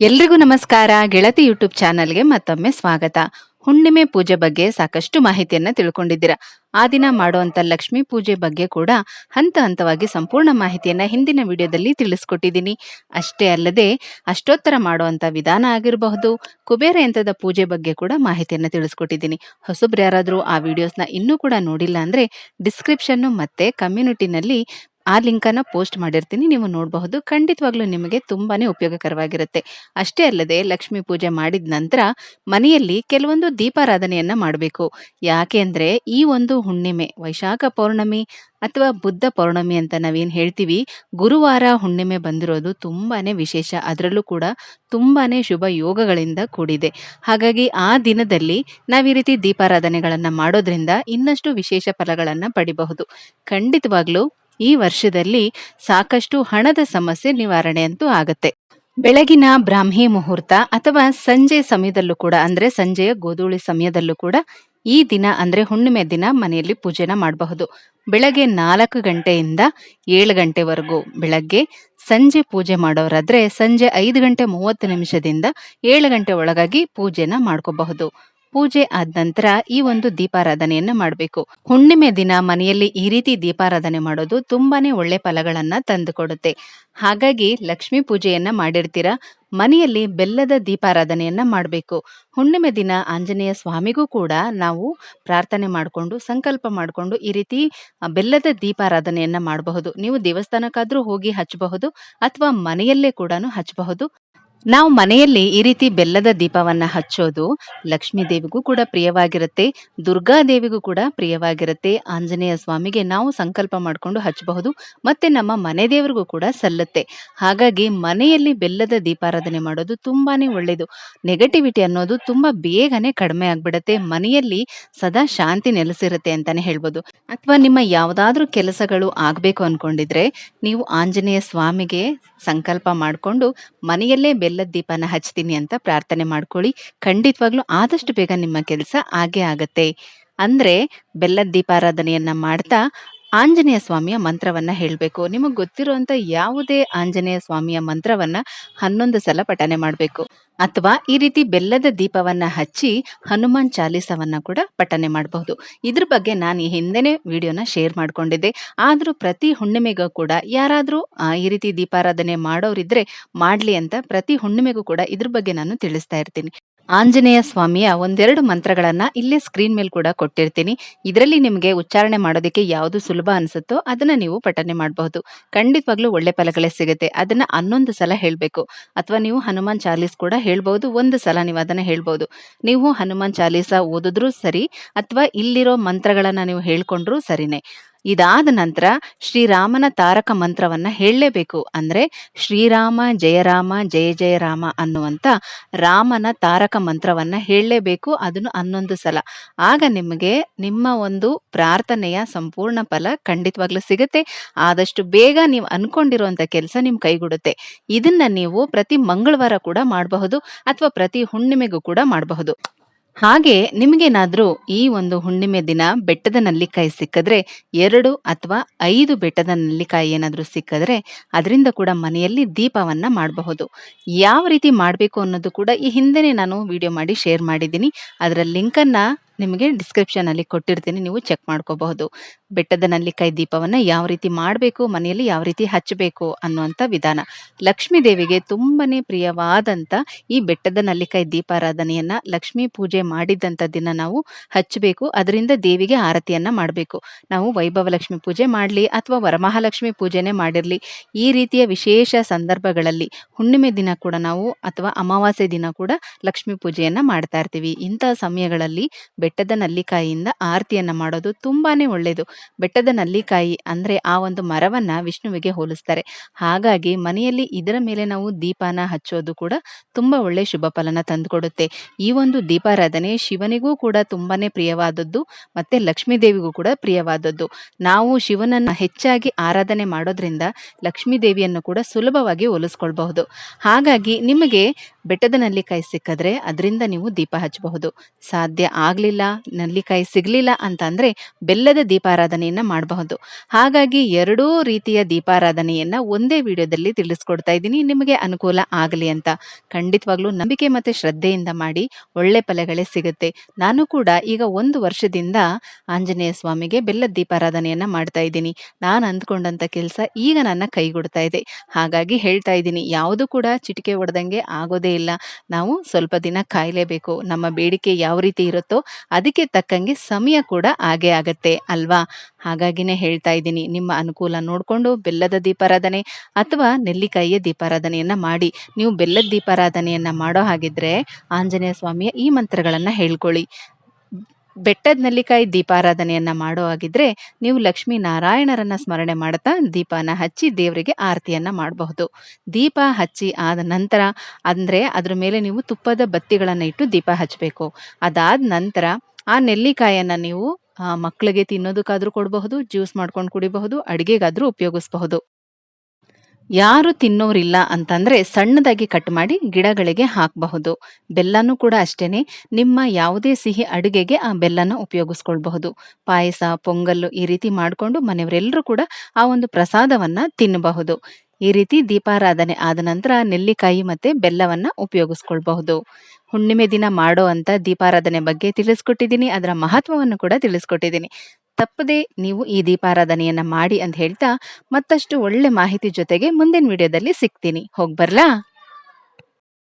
ಎಲ್ರಿಗೂ ನಮಸ್ಕಾರ. ಗೆಳತಿ ಯೂಟ್ಯೂಬ್ ಚಾನಲ್ಗೆ ಮತ್ತೊಮ್ಮೆ ಸ್ವಾಗತ. ಹುಣ್ಣಿಮೆ ಪೂಜೆ ಬಗ್ಗೆ ಸಾಕಷ್ಟು ಮಾಹಿತಿಯನ್ನ ತಿಳ್ಕೊಂಡಿದ್ದೀರಾ. ಆ ದಿನ ಮಾಡುವಂತ ಲಕ್ಷ್ಮೀ ಪೂಜೆ ಬಗ್ಗೆ ಕೂಡ ಹಂತ ಹಂತವಾಗಿ ಸಂಪೂರ್ಣ ಮಾಹಿತಿಯನ್ನ ಹಿಂದಿನ ವಿಡಿಯೋದಲ್ಲಿ ತಿಳಿಸ್ಕೊಟ್ಟಿದ್ದೀನಿ. ಅಷ್ಟೇ ಅಲ್ಲದೆ ಅಷ್ಟೋತ್ತರ ಮಾಡುವಂತ ವಿಧಾನ ಆಗಿರಬಹುದು, ಕುಬೇರ ಯಂತ್ರದ ಪೂಜೆ ಬಗ್ಗೆ ಕೂಡ ಮಾಹಿತಿಯನ್ನ ತಿಳಿಸ್ಕೊಟ್ಟಿದ್ದೀನಿ. ಹೊಸಬ್ರು ಯಾರಾದರೂ ಆ ವಿಡಿಯೋಸ್ನ ಇನ್ನೂ ಕೂಡ ನೋಡಿಲ್ಲ ಅಂದ್ರೆ ಡಿಸ್ಕ್ರಿಪ್ಷನ್ ಮತ್ತೆ ಕಮ್ಯುನಿಟಿನಲ್ಲಿ ಆ ಲಿಂಕನ್ನ ಪೋಸ್ಟ್ ಮಾಡಿರ್ತೀನಿ, ನೀವು ನೋಡಬಹುದು. ಖಂಡಿತವಾಗ್ಲೂ ನಿಮಗೆ ತುಂಬಾನೇ ಉಪಯೋಗಕರವಾಗಿರುತ್ತೆ. ಅಷ್ಟೇ ಅಲ್ಲದೆ ಲಕ್ಷ್ಮಿ ಪೂಜೆ ಮಾಡಿದ ನಂತರ ಮನೆಯಲ್ಲಿ ಕೆಲವೊಂದು ದೀಪಾರಾಧನೆಯನ್ನ ಮಾಡಬೇಕು. ಯಾಕೆ ಅಂದ್ರೆ ಈ ಒಂದು ಹುಣ್ಣಿಮೆ, ವೈಶಾಖ ಪೌರ್ಣಮಿ ಅಥವಾ ಬುದ್ಧ ಪೌರ್ಣಮಿ ಅಂತ ನಾವೇನ್ ಹೇಳ್ತೀವಿ, ಗುರುವಾರ ಹುಣ್ಣಿಮೆ ಬಂದಿರೋದು ತುಂಬಾನೇ ವಿಶೇಷ. ಅದರಲ್ಲೂ ಕೂಡ ತುಂಬಾನೇ ಶುಭ ಯೋಗಗಳಿಂದ ಕೂಡಿದೆ. ಹಾಗಾಗಿ ಆ ದಿನದಲ್ಲಿ ನಾವು ಈ ರೀತಿ ದೀಪಾರಾಧನೆಗಳನ್ನ ಮಾಡೋದ್ರಿಂದ ಇನ್ನಷ್ಟು ವಿಶೇಷ ಫಲಗಳನ್ನ ಪಡಿಬಹುದು. ಖಂಡಿತವಾಗ್ಲೂ ಈ ವರ್ಷದಲ್ಲಿ ಸಾಕಷ್ಟು ಹಣದ ಸಮಸ್ಯೆ ನಿವಾರಣೆ ಅಂತೂ ಆಗತ್ತೆ. ಬೆಳಗಿನ ಬ್ರಾಹ್ಮಿ ಮುಹೂರ್ತ ಅಥವಾ ಸಂಜೆ ಸಮಯದಲ್ಲೂ ಕೂಡ, ಅಂದ್ರೆ ಸಂಜೆಯ ಗೋಧೂಳಿ ಸಮಯದಲ್ಲೂ ಕೂಡ ಈ ದಿನ, ಅಂದ್ರೆ ಹುಣ್ಣಿಮೆ ದಿನ ಮನೆಯಲ್ಲಿ ಪೂಜೆನ ಮಾಡಬಹುದು. ಬೆಳಗ್ಗೆ ನಾಲ್ಕು ಗಂಟೆಯಿಂದ ಏಳು ಗಂಟೆವರೆಗೂ ಬೆಳಗ್ಗೆ ಸಂಜೆ ಪೂಜೆ ಮಾಡೋರಾದ್ರೆ ಸಂಜೆ ಐದು ಗಂಟೆ ಮೂವತ್ತು ನಿಮಿಷದಿಂದ ಏಳು ಗಂಟೆ ಒಳಗಾಗಿ ಪೂಜೆನ ಮಾಡ್ಕೋಬಹುದು. ಪೂಜೆ ಆದ ನಂತರ ಈ ಒಂದು ದೀಪಾರಾಧನೆಯನ್ನ ಮಾಡಬೇಕು. ಹುಣ್ಣಿಮೆ ದಿನ ಮನೆಯಲ್ಲಿ ಈ ರೀತಿ ದೀಪಾರಾಧನೆ ಮಾಡೋದು ತುಂಬಾನೇ ಒಳ್ಳೆ ಫಲಗಳನ್ನ ತಂದುಕೊಡುತ್ತೆ. ಹಾಗಾಗಿ ಲಕ್ಷ್ಮೀ ಪೂಜೆಯನ್ನ ಮಾಡಿರ್ತೀರಾ? ಮನೆಯಲ್ಲಿ ಬೆಲ್ಲದ ದೀಪಾರಾಧನೆಯನ್ನ ಮಾಡಬೇಕು. ಹುಣ್ಣಿಮೆ ದಿನ ಆಂಜನೇಯ ಸ್ವಾಮಿಗೂ ಕೂಡ ನಾವು ಪ್ರಾರ್ಥನೆ ಮಾಡಿಕೊಂಡು, ಸಂಕಲ್ಪ ಮಾಡಿಕೊಂಡು ಈ ರೀತಿ ಬೆಲ್ಲದ ದೀಪಾರಾಧನೆಯನ್ನ ಮಾಡಬಹುದು. ನೀವು ದೇವಸ್ಥಾನಕ್ಕಾದ್ರೂ ಹೋಗಿ ಹಚ್ಚಬಹುದು ಅಥವಾ ಮನೆಯಲ್ಲೇ ಕೂಡ ಹಚ್ಚಬಹುದು. ನಾವು ಮನೆಯಲ್ಲಿ ಈ ರೀತಿ ಬೆಲ್ಲದ ದೀಪವನ್ನ ಹಚ್ಚೋದು ಲಕ್ಷ್ಮೀ ದೇವಿಗೂ ಕೂಡ ಪ್ರಿಯವಾಗಿರುತ್ತೆ, ದುರ್ಗಾ ದೇವಿಗೂ ಕೂಡ ಪ್ರಿಯವಾಗಿರುತ್ತೆ. ಆಂಜನೇಯ ಸ್ವಾಮಿಗೆ ನಾವು ಸಂಕಲ್ಪ ಮಾಡಿಕೊಂಡು ಹಚ್ಚಬಹುದು ಮತ್ತೆ ನಮ್ಮ ಮನೆ ದೇವರಿಗೂ ಕೂಡ ಸಲ್ಲುತ್ತೆ. ಹಾಗಾಗಿ ಮನೆಯಲ್ಲಿ ಬೆಲ್ಲದ ದೀಪಾರಾಧನೆ ಮಾಡೋದು ತುಂಬಾನೇ ಒಳ್ಳೇದು. ನೆಗೆಟಿವಿಟಿ ಅನ್ನೋದು ತುಂಬಾ ಬೇಗನೆ ಕಡಿಮೆ ಆಗ್ಬಿಡತ್ತೆ, ಮನೆಯಲ್ಲಿ ಸದಾ ಶಾಂತಿ ನೆಲೆಸಿರುತ್ತೆ ಅಂತಾನೆ ಹೇಳ್ಬೋದು. ಅಥವಾ ನಿಮ್ಮ ಯಾವುದಾದ್ರೂ ಕೆಲಸಗಳು ಆಗ್ಬೇಕು ಅನ್ಕೊಂಡಿದ್ರೆ ನೀವು ಆಂಜನೇಯ ಸ್ವಾಮಿಗೆ ಸಂಕಲ್ಪ ಮಾಡಿಕೊಂಡು ಮನೆಯಲ್ಲೇ ಬೆಲ್ಲದ ದೀಪನ ಹಚ್ತೀನಿ ಅಂತ ಪ್ರಾರ್ಥನೆ ಮಾಡ್ಕೊಳ್ಳಿ. ಖಂಡಿತವಾಗ್ಲೂ ಆದಷ್ಟು ಬೇಗ ನಿಮ್ಮ ಕೆಲಸ ಆಗೇ ಆಗತ್ತೆ. ಅಂದ್ರೆ ಬೆಲ್ಲದ ದೀಪಾರಾಧನೆಯನ್ನ ಮಾಡ್ತಾ ಆಂಜನೇಯ ಸ್ವಾಮಿಯ ಮಂತ್ರವನ್ನ ಹೇಳಬೇಕು. ನಿಮಗೆ ಗೊತ್ತಿರುವಂತ ಯಾವುದೇ ಆಂಜನೇಯ ಸ್ವಾಮಿಯ ಮಂತ್ರವನ್ನ ಹನ್ನೊಂದು ಸಲ ಪಠನೆ ಮಾಡಬೇಕು. ಅಥವಾ ಈ ರೀತಿ ಬೆಲ್ಲದ ದೀಪವನ್ನ ಹಚ್ಚಿ ಹನುಮಾನ್ ಚಾಲೀಸವನ್ನ ಕೂಡ ಪಠನೆ ಮಾಡಬಹುದು. ಇದ್ರ ಬಗ್ಗೆ ನಾನು ಈ ಹಿಂದೆನೆ ವಿಡಿಯೋನ ಶೇರ್ ಮಾಡ್ಕೊಂಡಿದ್ದೆ. ಆದ್ರೂ ಪ್ರತಿ ಹುಣ್ಣಿಮೆಗೂ ಕೂಡ ಯಾರಾದ್ರೂ ಈ ರೀತಿ ದೀಪಾರಾಧನೆ ಮಾಡೋರಿದ್ರೆ ಮಾಡ್ಲಿ ಅಂತ ಪ್ರತಿ ಹುಣ್ಣಿಮೆಗೂ ಕೂಡ ಇದ್ರ ಬಗ್ಗೆ ನಾನು ತಿಳಿಸ್ತಾ ಇರ್ತೀನಿ. ಆಂಜನೇಯ ಸ್ವಾಮಿಯ ಒಂದೆರಡು ಮಂತ್ರಗಳನ್ನ ಇಲ್ಲೇ ಸ್ಕ್ರೀನ್ ಮೇಲೆ ಕೂಡ ಕೊಟ್ಟಿರ್ತೀನಿ. ಇದರಲ್ಲಿ ನಿಮಗೆ ಉಚ್ಚಾರಣೆ ಮಾಡೋದಕ್ಕೆ ಯಾವುದು ಸುಲಭ ಅನಿಸುತ್ತೋ ಅದನ್ನ ನೀವು ಪಠನೆ ಮಾಡಬಹುದು. ಖಂಡಿತವಾಗ್ಲೂ ಒಳ್ಳೆ ಫಲಗಳೇ ಸಿಗುತ್ತೆ. ಅದನ್ನ ಹನ್ನೊಂದು ಸಲ ಹೇಳ್ಬೇಕು. ಅಥವಾ ನೀವು ಹನುಮಾನ್ ಚಾಲೀಸ್ ಕೂಡ ಹೇಳ್ಬಹುದು. ಒಂದು ಸಲ ನೀವು ಅದನ್ನ ಹೇಳ್ಬಹುದು. ನೀವು ಹನುಮಾನ್ ಚಾಲೀಸ ಓದಿದ್ರು ಸರಿ ಅಥವಾ ಇಲ್ಲಿರೋ ಮಂತ್ರಗಳನ್ನ ನೀವು ಹೇಳ್ಕೊಂಡ್ರು ಸರಿನೇ. ಇದಾದ ನಂತರ ಶ್ರೀರಾಮನ ತಾರಕ ಮಂತ್ರವನ್ನ ಹೇಳಲೇಬೇಕು. ಅಂದ್ರೆ ಶ್ರೀರಾಮ ಜಯರಾಮ ಜಯ ಜಯ ರಾಮ ಅನ್ನುವಂತ ರಾಮನ ತಾರಕ ಮಂತ್ರವನ್ನ ಹೇಳಲೇಬೇಕು ಅದನ್ನು ಹನ್ನೊಂದು ಸಲ. ಆಗ ನಿಮಗೆ ನಿಮ್ಮ ಒಂದು ಪ್ರಾರ್ಥನೆಯ ಸಂಪೂರ್ಣ ಫಲ ಖಂಡಿತವಾಗ್ಲೂ ಸಿಗುತ್ತೆ. ಆದಷ್ಟು ಬೇಗ ನೀವು ಅನ್ಕೊಂಡಿರುವಂತ ಕೆಲಸ ನಿಮ್ ಕೈಗೂಡುತ್ತೆ. ಇದನ್ನ ನೀವು ಪ್ರತಿ ಮಂಗಳವಾರ ಕೂಡ ಮಾಡಬಹುದು ಅಥವಾ ಪ್ರತಿ ಹುಣ್ಣಿಮೆಗೂ ಕೂಡ ಮಾಡಬಹುದು. ಹಾಗೆ ನಿಮಗೇನಾದರೂ ಈ ಒಂದು ಹುಣ್ಣಿಮೆ ದಿನ ಬೆಟ್ಟದ ನಲ್ಲಿಕಾಯಿ ಸಿಕ್ಕಿದ್ರೆ ಎರಡು ಅಥವಾ ಐದು ಬೆಟ್ಟದ ನಲ್ಲಿಕಾಯಿ ಏನಾದರೂ ಸಿಕ್ಕಿದ್ರೆ ಅದರಿಂದ ಕೂಡ ಮನೆಯಲ್ಲಿ ದೀಪವನ್ನು ಮಾಡಬಹುದು. ಯಾವ ರೀತಿ ಮಾಡಬೇಕು ಅನ್ನೋದು ಕೂಡ ಈ ಹಿಂದೆನೇ ನಾನು ವಿಡಿಯೋ ಮಾಡಿ ಶೇರ್ ಮಾಡಿದ್ದೀನಿ. ಅದರ ಲಿಂಕನ್ನ ನಿಮಗೆ ಡಿಸ್ಕ್ರಿಪ್ಷನ್ ಅಲ್ಲಿ ಕೊಟ್ಟಿರ್ತೀನಿ, ನೀವು ಚೆಕ್ ಮಾಡ್ಕೋಬಹುದು. ಬೆಟ್ಟದ ನಲ್ಲಿಕಾಯಿ ದೀಪವನ್ನ ಯಾವ ರೀತಿ ಮಾಡಬೇಕು, ಮನೆಯಲ್ಲಿ ಯಾವ ರೀತಿ ಹಚ್ಚಬೇಕು ಅನ್ನುವಂಥ ವಿಧಾನ. ಲಕ್ಷ್ಮೀ ದೇವಿಗೆ ತುಂಬಾನೇ ಪ್ರಿಯವಾದಂತ ಈ ಬೆಟ್ಟದ ನಲ್ಲಿಕಾಯಿ ದೀಪಾರಾಧನೆಯನ್ನ ಲಕ್ಷ್ಮೀ ಪೂಜೆ ಮಾಡಿದಂತ ದಿನ ನಾವು ಹಚ್ಚಬೇಕು, ಅದರಿಂದ ದೇವಿಗೆ ಆರತಿಯನ್ನ ಮಾಡಬೇಕು. ನಾವು ವೈಭವ ಲಕ್ಷ್ಮಿ ಪೂಜೆ ಮಾಡಲಿ ಅಥವಾ ವರಮಹಾಲಕ್ಷ್ಮಿ ಪೂಜೆನೆ ಮಾಡಿರ್ಲಿ. ಈ ರೀತಿಯ ವಿಶೇಷ ಸಂದರ್ಭಗಳಲ್ಲಿ ಹುಣ್ಣಿಮೆ ದಿನ ಕೂಡ ನಾವು ಅಥವಾ ಅಮಾವಾಸ್ಯೆ ದಿನ ಕೂಡ ಲಕ್ಷ್ಮೀ ಪೂಜೆಯನ್ನ ಮಾಡ್ತಾ ಇರ್ತೀವಿ. ಇಂತಹ ಸಮಯಗಳಲ್ಲಿ ಬೆಟ್ಟದ ನಲ್ಲಿಕಾಯಿಯಿಂದ ಆರತಿಯನ್ನು ಮಾಡೋದು ತುಂಬಾನೇ ಒಳ್ಳೆಯದು ಬೆಟ್ಟದ ನಲ್ಲಿಕಾಯಿ ಅಂದ್ರೆ ಆ ಒಂದು ಮರವನ್ನ ವಿಷ್ಣುವಿಗೆ ಹೋಲಿಸ್ತಾರೆ. ಹಾಗಾಗಿ ಮನೆಯಲ್ಲಿ ಇದರ ಮೇಲೆ ನಾವು ದೀಪಾನ ಹಚ್ಚೋದು ಕೂಡ ತುಂಬಾ ಒಳ್ಳೆ ಶುಭ ಫಲನ ತಂದುಕೊಡುತ್ತೆ. ಈ ಒಂದು ದೀಪಾರಾಧನೆ ಶಿವನಿಗೂ ಕೂಡ ತುಂಬಾನೇ ಪ್ರಿಯವಾದದ್ದು ಮತ್ತೆ ಲಕ್ಷ್ಮೀ ದೇವಿಗೂ ಕೂಡ ಪ್ರಿಯವಾದದ್ದು. ನಾವು ಶಿವನನ್ನ ಹೆಚ್ಚಾಗಿ ಆರಾಧನೆ ಮಾಡೋದ್ರಿಂದ ಲಕ್ಷ್ಮೀ ದೇವಿಯನ್ನು ಕೂಡ ಸುಲಭವಾಗಿ ಹೋಲಿಸ್ಕೊಳ್ಬಹುದು. ಹಾಗಾಗಿ ನಿಮಗೆ ಬೆಟ್ಟದ ನಲ್ಲಿಕಾಯಿ ಸಿಕ್ಕಿದ್ರೆ ಅದರಿಂದ ನೀವು ದೀಪ ಹಚ್ಚಬಹುದು. ಸಾಧ್ಯ ಆಗಲಿಲ್ಲ, ನಲ್ಲಿಕಾಯಿ ಸಿಗಲಿಲ್ಲ ಅಂತಂದರೆ ಬೆಲ್ಲದ ದೀಪಾರಾಧನೆಯನ್ನು ಮಾಡಬಹುದು. ಹಾಗಾಗಿ ಎರಡೂ ರೀತಿಯ ದೀಪಾರಾಧನೆಯನ್ನು ಒಂದೇ ವಿಡಿಯೋದಲ್ಲಿ ತಿಳಿಸ್ಕೊಡ್ತಾ ಇದ್ದೀನಿ. ನಿಮಗೆ ಅನುಕೂಲ ಆಗಲಿ ಅಂತ. ಖಂಡಿತವಾಗ್ಲೂ ನಂಬಿಕೆ ಮತ್ತು ಶ್ರದ್ಧೆಯಿಂದ ಮಾಡಿ ಒಳ್ಳೆ ಫಲಗಳೇ ಸಿಗುತ್ತೆ. ನಾನು ಕೂಡ ಈಗ ಒಂದು ವರ್ಷದಿಂದ ಆಂಜನೇಯ ಸ್ವಾಮಿಗೆ ಬೆಲ್ಲದ ದೀಪಾರಾಧನೆಯನ್ನು ಮಾಡ್ತಾ ಇದ್ದೀನಿ. ನಾನು ಅಂದ್ಕೊಂಡಂಥ ಕೆಲಸ ಈಗ ನನ್ನ ಕೈಗೊಡ್ತಾ ಇದೆ. ಹಾಗಾಗಿ ಹೇಳ್ತಾ ಇದ್ದೀನಿ, ಯಾವುದು ಕೂಡ ಚಿಟಿಕೆ ಹೊಡೆದಂಗೆ ಆಗೋದೇ ಇಲ್ಲ. ನಾವು ಸ್ವಲ್ಪ ದಿನ ಕಾಯಲೇಬೇಕು. ನಮ್ಮ ಬೇಡಿಕೆ ಯಾವ ರೀತಿ ಇರುತ್ತೋ ಅದಕ್ಕೆ ತಕ್ಕಂಗೆ ಸಮಯ ಕೂಡ ಹಾಗೆ ಆಗತ್ತೆ, ಅಲ್ವಾ? ಹಾಗಾಗಿನೇ ಹೇಳ್ತಾ ಇದ್ದೀನಿ. ನಿಮ್ಮ ಅನುಕೂಲ ನೋಡಿಕೊಂಡು ಬೆಲ್ಲದ ದೀಪಾರಾಧನೆ ಅಥವಾ ನೆಲ್ಲಿಕಾಯಿಯ ದೀಪಾರಾಧನೆಯನ್ನು ಮಾಡಿ. ನೀವು ಬೆಲ್ಲದ ದೀಪಾರಾಧನೆಯನ್ನು ಮಾಡೋ ಹಾಗಿದ್ರೆ ಆಂಜನೇಯ ಸ್ವಾಮಿಯ ಈ ಮಂತ್ರಗಳನ್ನ ಹೇಳ್ಕೊಳ್ಳಿ. ಬೆಟ್ಟದ ನೆಲ್ಲಿಕಾಯಿ ದೀಪಾರಾಧನೆಯನ್ನ ಮಾಡೋ ಹಾಗಿದ್ರೆ ನೀವು ಲಕ್ಷ್ಮೀ ನಾರಾಯಣರನ್ನ ಸ್ಮರಣೆ ಮಾಡುತ್ತಾ ದೀಪನ ಹಚ್ಚಿ ದೇವರಿಗೆ ಆರತಿಯನ್ನ ಮಾಡಬಹುದು. ದೀಪ ಹಚ್ಚಿ ಆದ ನಂತರ ಅಂದ್ರೆ ಅದ್ರ ಮೇಲೆ ನೀವು ತುಪ್ಪದ ಬತ್ತಿಗಳನ್ನ ಇಟ್ಟು ದೀಪ ಹಚ್ಚಬೇಕು. ಅದಾದ ನಂತರ ಆ ನೆಲ್ಲಿಕಾಯನ್ನ ನೀವು ಮಕ್ಕಳಿಗೆ ತಿನ್ನೋದಕ್ಕಾದ್ರೂ ಕೊಡಬಹುದು, ಜ್ಯೂಸ್ ಮಾಡ್ಕೊಂಡು ಕುಡಿಬಹುದು, ಅಡಿಗೆಗಾದ್ರೂ ಉಪಯೋಗಿಸಬಹುದು. ಯಾರು ತಿನ್ನೋರಿಲ್ಲ ಅಂತಂದ್ರೆ ಸಣ್ಣದಾಗಿ ಕಟ್ ಮಾಡಿ ಗಿಡಗಳಿಗೆ ಹಾಕಬಹುದು. ಬೆಲ್ಲನೂ ಕೂಡ ಅಷ್ಟೇನೆ. ನಿಮ್ಮ ಯಾವುದೇ ಸಿಹಿ ಅಡುಗೆಗೆ ಆ ಬೆಲ್ಲನ ಉಪಯೋಗಿಸ್ಕೊಳ್ಬಹುದು. ಪಾಯಸ, ಪೊಂಗಲ್ಲು ಈ ರೀತಿ ಮಾಡಿಕೊಂಡು ಮನೆಯವರೆಲ್ಲರೂ ಕೂಡ ಆ ಒಂದು ಪ್ರಸಾದವನ್ನ ತಿನ್ನಬಹುದು. ಈ ರೀತಿ ದೀಪಾರಾಧನೆ ಆದ ನಂತರ ನೆಲ್ಲಿಕಾಯಿ ಮತ್ತೆ ಬೆಲ್ಲವನ್ನ ಉಪಯೋಗಿಸ್ಕೊಳ್ಬಹುದು. ಹುಣ್ಣಿಮೆ ದಿನ ಮಾಡೋ ಅಂತ ದೀಪಾರಾಧನೆ ಬಗ್ಗೆ ತಿಳಿಸ್ಕೊಟ್ಟಿದ್ದೀನಿ. ಅದರ ಮಹತ್ವವನ್ನು ಕೂಡ ತಿಳಿಸ್ಕೊಟ್ಟಿದ್ದೀನಿ. ತಪ್ಪದೆ ನೀವು ಈ ದೀಪಾರಾಧನೆಯನ್ನ ಮಾಡಿ ಅಂತ ಹೇಳ್ತಾ ಮತ್ತಷ್ಟು ಒಳ್ಳೆ ಮಾಹಿತಿ ಜೊತೆಗೆ ಮುಂದಿನ ವಿಡಿಯೋದಲ್ಲಿ ಸಿಗ್ತೀನಿ. ಹೋಗ್ಬರ್ಲಾ